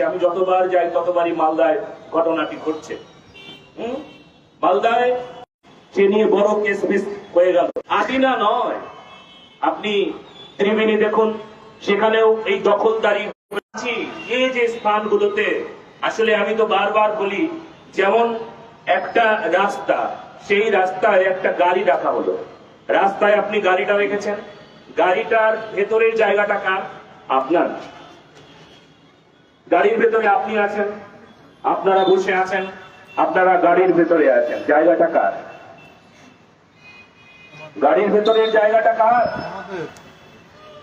ঘটছে আমি যতবার যাই, ততবারই মালদায় ঘটনাটি ঘটছে? মালদায় সে নিয়ে বড় কেস ফেস হয়ে গেল। আদিনা নয়। আপনি ত্রিবেণী দেখুন, সেখানেও এই দখলদারি যে স্থানগুলোতে, আসলে আমি তো বারবার বলি, যেমন একটা রাস্তা, সেই রাস্তায় একটা গাড়ি রাখা হলো। রাস্তায় আপনি গাড়িটা রেখেছেন। গাড়িটার ভেতরের জায়গাটা কার? আপনার। গাড়ির ভেতরে আপনি আছেন, আপনারা বসে আছেন, আপনারা গাড়ির ভেতরে আছেন। জায়গাটা কার? গাড়ির ভেতরের জায়গাটা কার?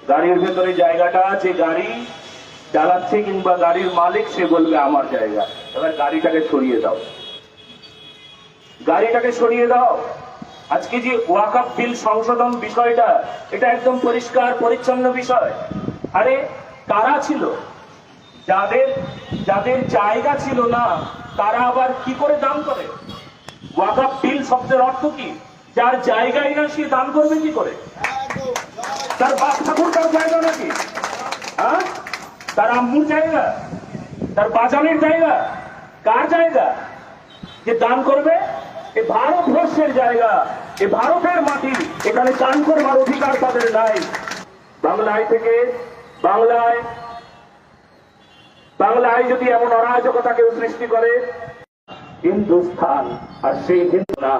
গাড়ির ভেতরে জায়গাটা যে গাড়ি চালাচ্ছে কিংবা গাড়ির মালিক, সে বলবে আমার জায়গা। এবার গাড়িটাকে সরিয়ে দাও। গাড়িটাকে সরিয়ে দাও। আজকে যে ওয়াকাপ বিল সংশোধন বিষয়টা, এটা একদম পরিষ্কার, পরিচ্ছন্ন বিষয়। আরে, কারা ছিল? যাদের যাদের জায়গা ছিল না, তারা আবার কি করে দান করে? ওয়াকাপ বিল শব্দের অর্থ কি? যার জায়গায় না, সে দান করবে কি করে? তার বাপ ঠাকুর তার জায়গা নাকি? হ্যাঁ? তার আম্মুর জায়গা? তার বাজানের জায়গা? কার জায়গা? যে দান করবে? এ ভারতবর্ষের জায়গা। এ ভারতের মাটি। এখানে দান করবার অধিকার তাদের নাই। বাংলায় থেকে, বাংলায় বাংলায় যদি এমন অরাজকতা কেউ সৃষ্টি করে হিন্দুস্থান আর সেই হিন্দু না।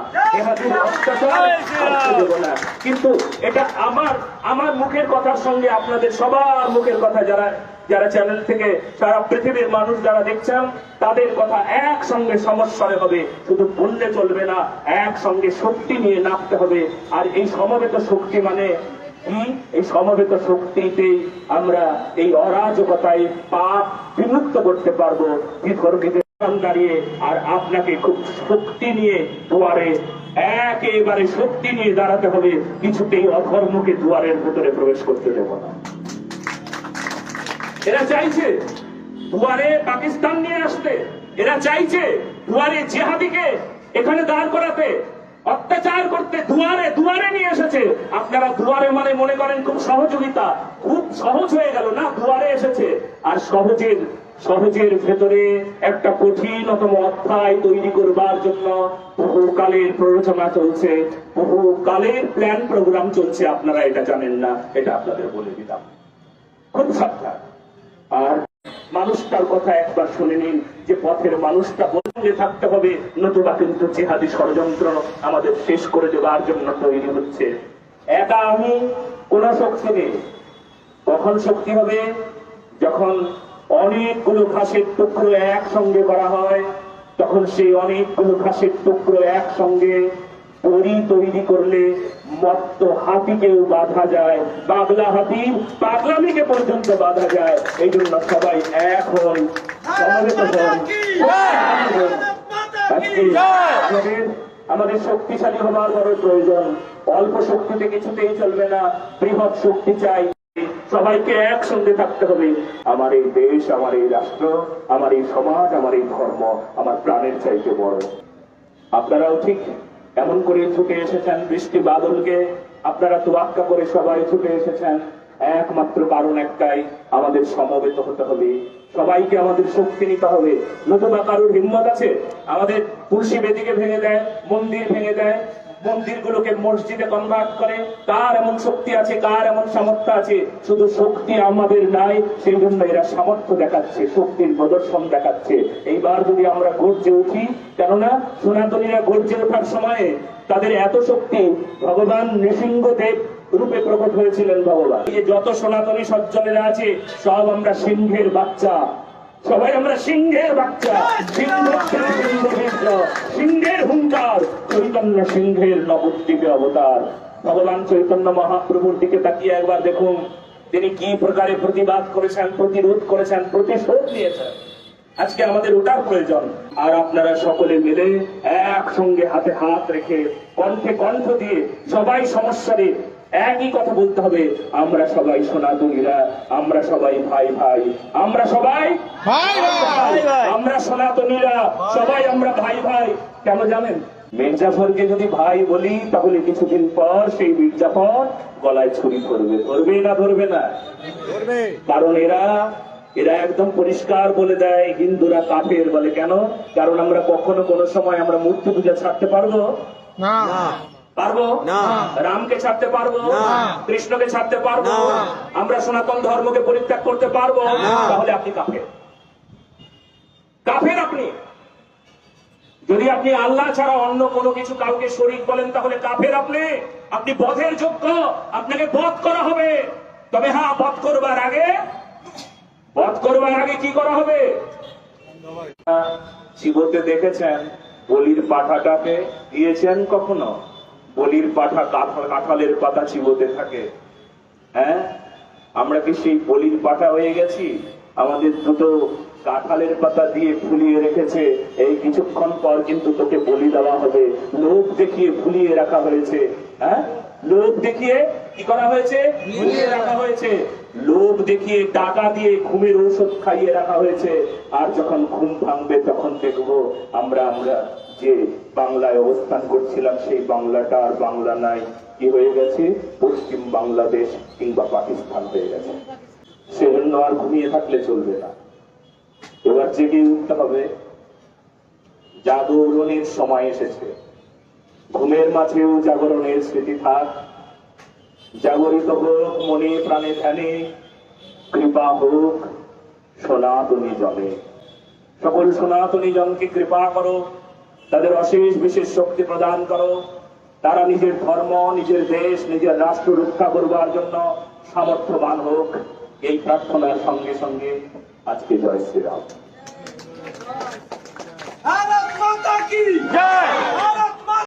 কিন্তু এটা আমার আমার মুখের কথার সঙ্গে আপনাদের সবার মুখের কথা যারা যারা চ্যানেল থেকে সারা পৃথিবীর মানুষ যারা দেখছেন তাদের কথা একসঙ্গে সমস্যারে হবে। শুধু বললে চলবে না একসঙ্গে শক্তি নিয়ে নামতে হবে। আর এই সমবেত শক্তি মানে এই সমবেত শক্তিতে আমরা এই অরাজকতায় পাপ বিমুক্ত করতে পারব। দাঁড়িয়ে আর আপনাকে খুব শক্তি নিয়ে দুয়ারে একেবারে শক্তি নিয়ে দাঁড়াতে হবে। কিছুতেই অধর্মকে দুয়ারের ভেতরে প্রবেশ করতে দেব না। এরা চাইছে দুয়ারে পাকিস্তান নিয়ে আসতে। এরা চাইছে দুয়ারে জেহাদিকে এখানে দাঁড় করতে। দুয়ারে দুয়ারে নিয়ে এসেছে। আপনারা দুয়ারে মানে মনে করেন খুব সহযোগিতা, খুব সহজ হয়ে গেল না, দুয়ারে এসেছে। আর সহজের সহজের ভেতরে একটা কঠিনতম অধ্যায় তৈরি করবার জন্য বহুকালের প্ররোচনা চলছে, বহুকালের প্ল্যান প্রোগ্রাম চলছে। আপনারা এটা জানেন না, এটা আপনাদের বলে দিলাম। খুব সাবধান। আর মানুষটার কথা একবার শুনে নিন যে পথের মানুষটা বন্ধে থাকতে হবে, নতুবা কিন্তু জেহাদি ষড়যন্ত্র আমাদের শেষ করে দেওয়ার জন্য তৈরি হচ্ছে। একা আমি কোন শক্তি নেই। কখন শক্তি হবে? যখন অনেকগুলো ঘাসের টুকরো একসঙ্গে করা হয়, তখন সেই অনেকগুলো ঘাসের টুকরো একসঙ্গে তৈরি তৈরি করলে মত্ত হাতিকেও বাধা যায় পাগলা হাতি পাগলামিকে পর্যন্ত বাধা যায়। এই জন্য সবাই এখন সমবেত হন। আমাদের আমাদের শক্তিশালী হবার বড় প্রয়োজন। অল্প শক্তিতে কিছুতেই চলবে না বৃহৎ শক্তি চাই। সবাইকে একসঙ্গে থাকতে হবে। আমার এই দেশ আমার এই রাষ্ট্র আমার এই সমাজ আমার এই ধর্ম আমার প্রাণের চাইতে বড়। আপনারাও ঠিক এমন করে ছুটে এসেছেন? বৃষ্টি বাদলকে আপনারা তোয়াক্কা করে সবাই ছুটে এসেছেন। একমাত্র কারণ একটাই, আমাদের সমবেত হতে হবে। সবাইকে আমাদের শক্তি নিতে হবে। নতুবা কারোর হিম্মত আছে? আমাদের তুলসী বেদিকে ভেঙে দেয়, মন্দির ভেঙে দেয়, মন্দিরগুলোকে মসজিদে কনভার্ট করে। কার এমন শক্তি আছে? কার এমন সামর্থ্য আছে? শুধু শক্তি আমাদের নাই সেই জন্য এরা সামর্থ্য দেখাচ্ছে, শক্তির প্রদর্শন দেখাচ্ছে। এইবার যদি আমরা গর্জে উঠি, কেননা সনাতনীরা গর্জে ওঠার সময়ে তাদের এত শক্তি, ভগবান নৃসিংহদেব রূপে প্রকট হয়েছিলেন ভগবান এই যত সনাতনী সজ্জনেরা আছে, সব আমরা সিংহের বাচ্চা। সবাই আমরা সিংহের বাচ্চা। সিংহের হুঙ্কার। চৈতন্য সিংহের নবদ্বীপে অবতার। ভগবান চৈতন্য মহাপ্রভুর দিকে তাকিয়ে একবার দেখুন, তিনি কি প্রকারে প্রতিবাদ করেছেন, প্রতিরোধ করেছেন, প্রতিশোধ নিয়েছেন। আজকে আমাদের ওটার প্রয়োজন। আর আপনারা সকলে মিলে একসঙ্গে হাতে হাত রেখে কণ্ঠে কণ্ঠ দিয়ে সবাই সমস্যারে একই কথা বলতে হবে আমরা সবাই সনাতনীরা আমরা সবাই ভাই ভাই আমরা সবাই ভাই ভাই। আমরা সনাতনীরা সবাই আমরা ভাই ভাই। কেন জানেন? মির্জাফরকে যদি ভাই বলি তাহলে কিছুদিন পর সেই মির্জাফর গলায় ছুরি ধরবে। ধরবে না ধরবে না? কারণ এরা এরা একদম পরিষ্কার বলে দেয় হিন্দুরা কাফের বলে। কেন? কারণ আমরা কখনো কোনো সময় আমরা মূর্তি পূজা ছাড়তে পারব? না। পারব? না। রামকে ছাড়তে পারব? না। কৃষ্ণকে ছাড়তে পারব? না। আমরা সনাতন ধর্মকে পরিত্যাগ করতে পারব? না। তাহলে আপনি কাফের। কাফের আপনি। যদি আপনি আল্লাহ ছাড়া অন্য কোনো কিছু কাউকে শরীক বলেন তাহলে কাফের আপনি। আপনি বধের যোগ্য। আপনাকে বধ করা হবে। তবে হ্যাঁ বধ করবার আগে বধ করবার আগে কি করা হবে? শিবতে দেখেছেন? বলির পাঠাটাকে দিয়েছেন কখনো? বলির পাঠা কাঁঠাল কাঁঠালের পাতা চিবোতে থাকে। হ্যাঁ? আমরা কি সেই বলির পাঠা হয়ে গেছি? আমাদের দুটো কাঁঠালের পাতা দিয়ে ফুলিয়ে রেখেছে। এই কিছুক্ষণ পর কিন্তু তোকে বলি দেওয়া হবে। লোক দেখিয়ে ফুলিয়ে রাখা হয়েছে। হ্যাঁ? লোক দেখিয়ে কি করা হয়েছে? ফুলিয়ে রাখা হয়েছে। লোক দেখিয়ে টাকা দিয়ে ঘুমের ঔষধ খাইয়ে রাখা হয়েছে। আর যখন ঘুম ভাঙবে তখন দেখব আমরা আমরা যে বাংলায় অবস্থান করছিলাম, সেই বাংলাটা আর বাংলা নাই। কি হয়ে গেছে? পশ্চিম বাংলাদেশ কিংবা পাকিস্তান হয়ে গেছে। সেজন্য আর ঘুমিয়ে থাকলে চলবে না। এবার জেগে উঠতে হবে। জাগরণের সময় এসেছে। ঘুমের মাঝেও জাগরণের স্মৃতি থাক। জাগরিত হোক, মনে প্রাণে ধ্যানে। কৃপা হোক, সনাতনী জনে সকল সনাতনী জনকে কৃপা করো। তাদের অশেষ বিশেষ শক্তি প্রদান করো। তারা নিজের ধর্ম, নিজের দেশ, নিজের রাষ্ট্র রক্ষা করবার জন্য সামর্থ্যবান হোক। এই প্রার্থনার সঙ্গে সঙ্গে আজকে জয় শ্রীরাম। ভারত মাতা কি জয়!